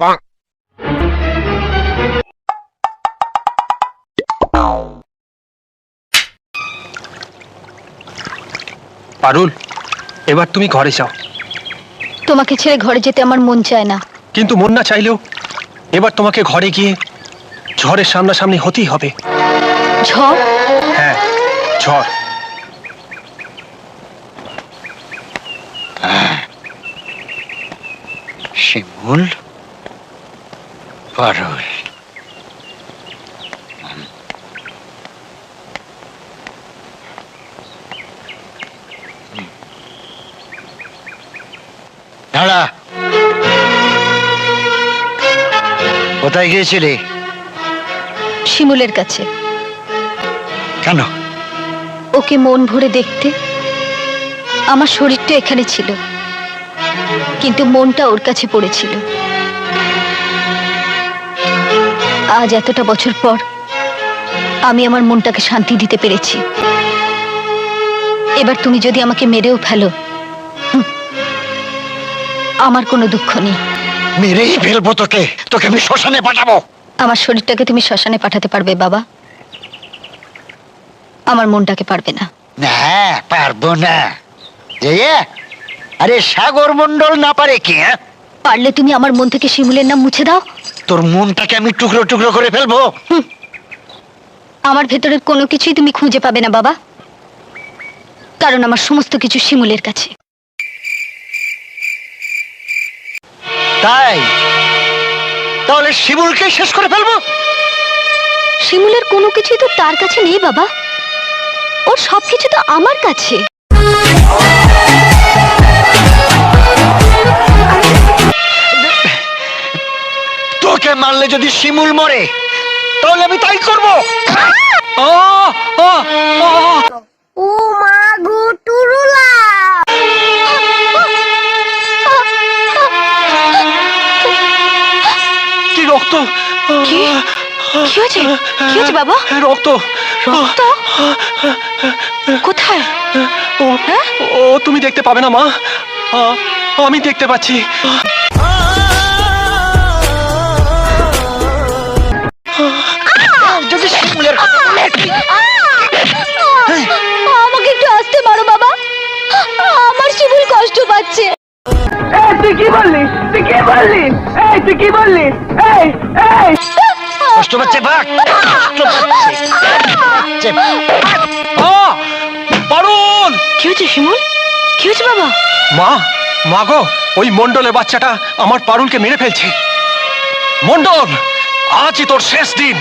পারুল এবার তুমি ঘরে যাও। তোমাকে ছেড়ে ঘরে যেতে আমার মন চায় না। কিন্তু মন না চাইলেও এবার তোমাকে ঘরে গিয়ে ঝড়ের সামনাসামনি হতেই হবে। ঝড়? হ্যাঁ ঝড়। শিমুল? পারুল। দাঁড়া। কোথায় গিয়েছিলি? শিমুলের কাছে। কেন? ওকে মন ভরে দেখতে আমার শরীরটা এখানে ছিল কিন্তু মনটা ওর কাছে পড়েছিল। আজ এতটা বছর পর আমি আমার মনটাকে শান্তি দিতে পেরেছি। এবার তুমি যদি আমাকে মেরেও ফেলো আমার কোনো দুঃখ নেই। মেরেই ফেলব তোকে। তোকে আমি শ্মশানে পাঠাবো। আমার শরীরটাকে তুমি শ্মশানে পাঠাতে পারবে বাবা। আমার মনটাকে পারবে না। না পারব না। আরে সাগর মন্ডল না পারে কি হ্যাঁ? পারলে তুমি আমার মন থেকে শিমুলের নাম মুছে দাও। তোর মনটাকে আমি টুকরো টুকরো করে ফেলব। আমার ভেতরের কোনো কিছুই তুমি খুঁজে পাবে না বাবা। কারণ আমার সমস্ত কিছু শিমুলের কাছে। তাই? তাহলে শিমুলকে শেষ করে ফেলব? শিমুলের কোনো কিছুই তো তার কাছে নেই বাবা। ওর সবকিছু তো আমার কাছে। তোকে মারলে যদি শিমুল মরে তাহলে আমি তাই করব। ও মা গো টুরুলা কি রক্ত কি? কি হয়েছে? কি হয়েছে বাবা? রক্ত রক্ত? কোথায় ও ও তুমি দেখতে পাবে না মা আমি দেখতে পাচ্ছি কি বললি? এই তুই কি বললি? এই এই! কষ্ট পাচ্ছে বাঘ! কষ্ট পাচ্ছে। আ, পারুল কি হয়েছে শিমুল? কি হয়েছে বাবা? মা মা গো ওই মন্ডলের বাচ্চাটা আমার পারুলকে মেরে ফেলছে। মন্ডল আজই তোর শেষ দিন।